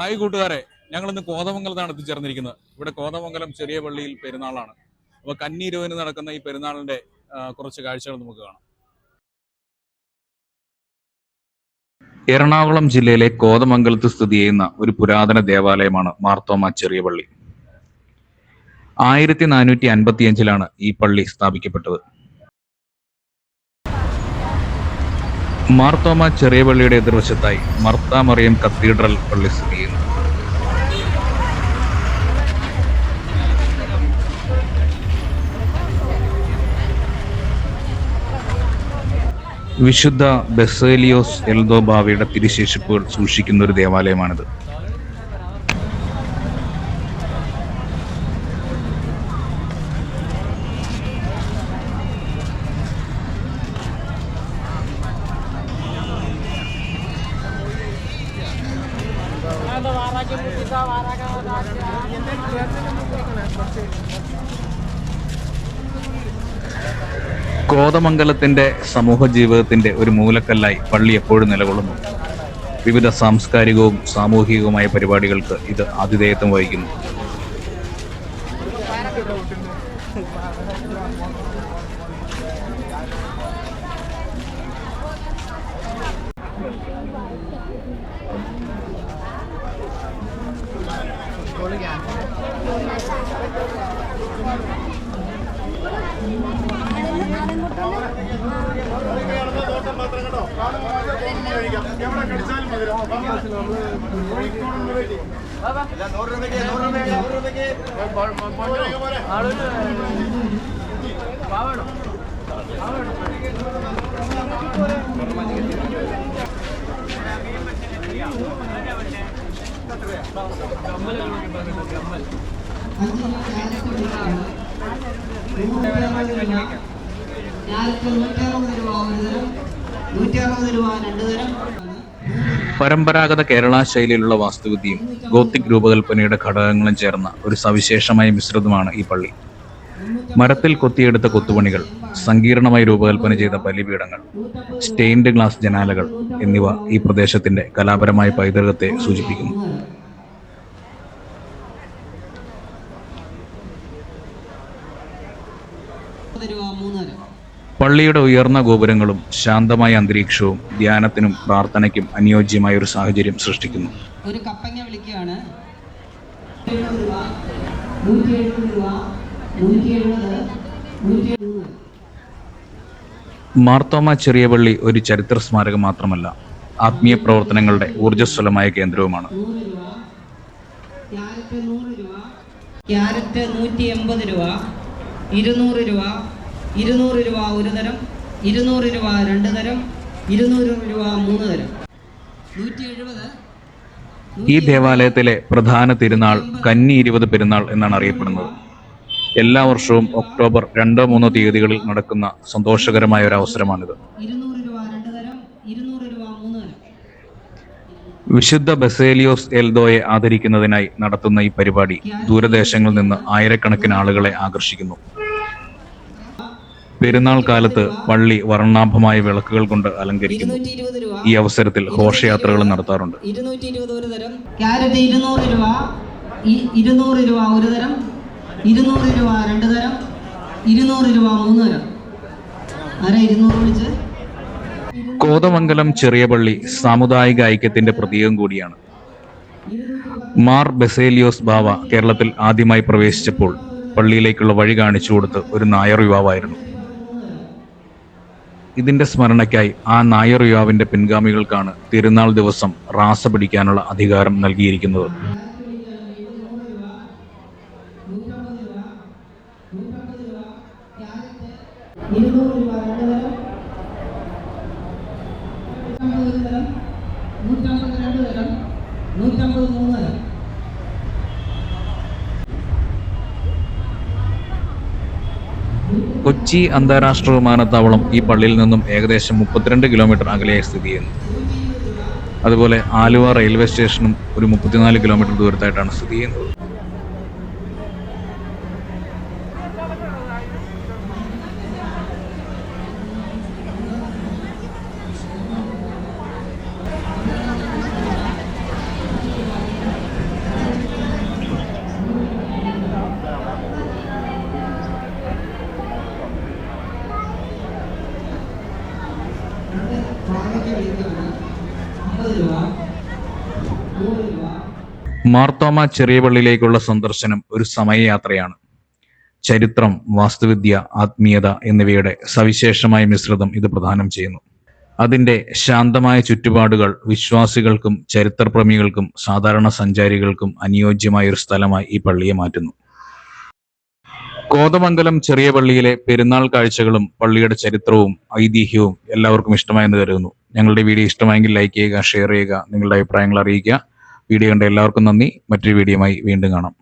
Hi കൂട്ടുകാരെ. ഞങ്ങൾ ഇന്ന് കോതമംഗലത്താണ് എത്തിച്ചേർന്നിരിക്കുന്നത്. ഇവിടെ കോതമംഗലം ചെറിയ പള്ളിയിൽ പെരുന്നാളാണ്. അപ്പോൾ കന്നിരുവന് നടക്കുന്ന ഈ പെരുന്നാളിന്റെ കുറച്ച് കാഴ്ചകൾ നമുക്ക് കാണാം. എറണാകുളം ജില്ലയിലെ കോതമംഗലത്ത് സ്ഥിതി ചെയ്യുന്ന ഒരു പുരാതന ദേവാലയമാണ് മാർത്തോമ ചെറിയ പള്ളി. ആയിരത്തി നാനൂറ്റി അൻപത്തിയഞ്ചിലാണ് ഈ പള്ളി സ്ഥാപിക്കപ്പെട്ടത്. മാർത്തോമ ചെറിയ പള്ളിയുടെ എതിർവശത്തായി മർത്താമറിയം കത്തീഡ്രൽ പള്ളി സ്ഥിതി ചെയ്യുന്നു. വിശുദ്ധ ബെസേലിയോസ് എൽദോബാവയുടെ തിരുശേഷിപ്പുകൾ സൂക്ഷിക്കുന്ന ഒരു ദേവാലയമാണിത്. കോതമംഗലത്തിന്റെ സമൂഹ ജീവിതത്തിന്റെ ഒരു മൂലക്കല്ലായി പള്ളി എപ്പോഴും നിലകൊള്ളുന്നു. വിവിധ സാംസ്കാരികവും സാമൂഹികവുമായ പരിപാടികൾക്ക് ഇത് ആതിഥേയത്വം വഹിക്കുന്നു. ഞാനിപ്പോ നൂറ്ററുപത് രൂപ ഒരു തരം നൂറ്ററുപത് രൂപ രണ്ട് തരം പരമ്പരാഗത കേരള ശൈലിയിലുള്ള വാസ്തുവിദ്യയും ഗോത്തിക് രൂപകൽപ്പനയുടെ ഘടകങ്ങളും ചേർന്ന ഒരു സവിശേഷമായ മിശ്രിതമാണ് ഈ പള്ളി. മരത്തിൽ കൊത്തിയെടുത്ത കൊത്തുപണികൾ സങ്കീർണമായി രൂപകൽപ്പന ചെയ്ത ബലിപീഠങ്ങൾ സ്റ്റെയിൻഡ് ഗ്ലാസ് ജനാലകൾ എന്നിവ ഈ പ്രദേശത്തിന്റെ കലാപരമായ പൈതൃകത്തെ സൂചിപ്പിക്കുന്നു മുപ്പത് രൂപ മൂന്ന് തരം പള്ളിയുടെ ഉയർന്ന ഗോപുരങ്ങളും ശാന്തമായ അന്തരീക്ഷവും ധ്യാനത്തിനും പ്രാർത്ഥനയ്ക്കും അനുയോജ്യമായ ഒരു സാഹചര്യം സൃഷ്ടിക്കുന്നു. ഒരു കപ്പങ്ങ വിളിക്കുകയാണ്. മാർത്തോമ ചെറിയ പള്ളി ഒരു ചരിത്ര സ്മാരകം മാത്രമല്ല ആത്മീയ പ്രവർത്തനങ്ങളുടെ ഊർജസ്വലമായ കേന്ദ്രവുമാണ്. രൂപ രൂപ. ഇരുന്നൂറ് രൂപ ഇരുന്നൂറ് രൂപ ഒരു തരം ഇരുന്നൂറ് രൂപ രണ്ട് തരം ഇരുന്നൂറ് രൂപ മൂന്ന് തരം. നൂറ്റി എഴുപത് ഈ ദേവാലയത്തിലെ പ്രധാന തിരുനാൾ കന്നി ഇരുപത് പെരുന്നാൾ എന്നാണ് അറിയപ്പെടുന്നത്. എല്ലാ വർഷവും ഒക്ടോബർ രണ്ടോ മൂന്നോ തീയതികളിൽ നടക്കുന്ന സന്തോഷകരമായ ഒരു അവസരമാണിത്. വിശുദ്ധ ബസേലിയോസ് എൽദോയെ ആദരിക്കുന്നതിനായി നടത്തുന്ന ഈ പരിപാടി ദൂരദേശങ്ങളിൽ നിന്ന് ആയിരക്കണക്കിന് ആളുകളെ ആകർഷിക്കുന്നു. പെരുന്നാൾ കാലത്ത് പള്ളി വർണാഭമായ വിളക്കുകൾ കൊണ്ട് അലങ്കരിക്കുന്നു. ഈ അവസരത്തിൽ ഘോഷയാത്രകളും നടത്താറുണ്ട്. ഇരുന്നൂറ്റി ഇരുപത് ഒരു തരം. ക്യാരറ്റ് ഇരുന്നൂറ് രൂപ. ഇ- ഇരുന്നൂറ് രൂപ ഒരു തരം. ഇരുന്നൂറ് രൂപ രണ്ട് തരം. ഇരുന്നൂറ് രൂപ മൂന്ന് തരം. ആരാ ഇരുന്നൂറ് വിളിച്ച് കോതമംഗലം ചെറിയ പള്ളി സാമുദായിക ഐക്യത്തിന്റെ പ്രതീകം കൂടിയാണ്. മാർ ബെസേലിയോസ് ബാവ കേരളത്തിൽ ആദ്യമായി പ്രവേശിച്ചപ്പോൾ പള്ളിയിലേക്കുള്ള വഴി കാണിച്ചു കൊടുത്ത് ഒരു നായർ യുവാവായിരുന്നു. ഇതിന്റെ സ്മരണയ്ക്കായി ആ നായർ യുവാവിന്റെ പിൻഗാമികൾക്കാണ് തിരുനാൾ ദിവസം റാസ പിടിക്കാനുള്ള അധികാരം നൽകിയിരിക്കുന്നത് നൂറ്റമ്പത് രണ്ട് തരം നൂറ്റമ്പത് മൂന്ന് തരം കൊച്ചി അന്താരാഷ്ട്ര വിമാനത്താവളം ഈ പള്ളിയിൽ നിന്നും ഏകദേശം മുപ്പത്തിരണ്ട് കിലോമീറ്റർ അകലെയായി സ്ഥിതി ചെയ്യുന്നു. അതുപോലെ ആലുവ റെയിൽവേ സ്റ്റേഷനും ഒരു മുപ്പത്തിനാല് കിലോമീറ്റർ ദൂരത്തായിട്ടാണ് സ്ഥിതി ചെയ്യുന്നത്. മാർത്തോമ ചെറിയപള്ളിയിലേക്കുള്ള സന്ദർശനം ഒരു സമയയാത്രയാണ്. ചരിത്രം വാസ്തുവിദ്യ ആത്മീയത എന്നിവയുടെ സവിശേഷമായ മിശ്രിതം ഇത് പ്രദാനം ചെയ്യുന്നു. അതിന്റെ ശാന്തമായ ചുറ്റുപാടുകൾ വിശ്വാസികൾക്കും ചരിത്രപ്രേമികൾക്കും സാധാരണ സഞ്ചാരികൾക്കും അനുയോജ്യമായ ഒരു സ്ഥലമായി ഈ പള്ളിയെ മാറ്റുന്നു. കോതമംഗലം ചെറിയ പള്ളിയിലെ പെരുന്നാൾ കാഴ്ചകളും പള്ളിയുടെ ചരിത്രവും ഐതിഹ്യവും എല്ലാവർക്കും ഇഷ്ടമായെന്ന് കരുതുന്നു. ഞങ്ങളുടെ വീഡിയോ ഇഷ്ടമായെങ്കിൽ ലൈക്ക് ചെയ്യുക ഷെയർ ചെയ്യുക നിങ്ങളുടെ അഭിപ്രായങ്ങൾ അറിയിക്കുക. വീഡിയോ കണ്ട എല്ലാവർക്കും നന്ദി. മറ്റൊരു വീഡിയോയുമായി വീണ്ടും കാണാം.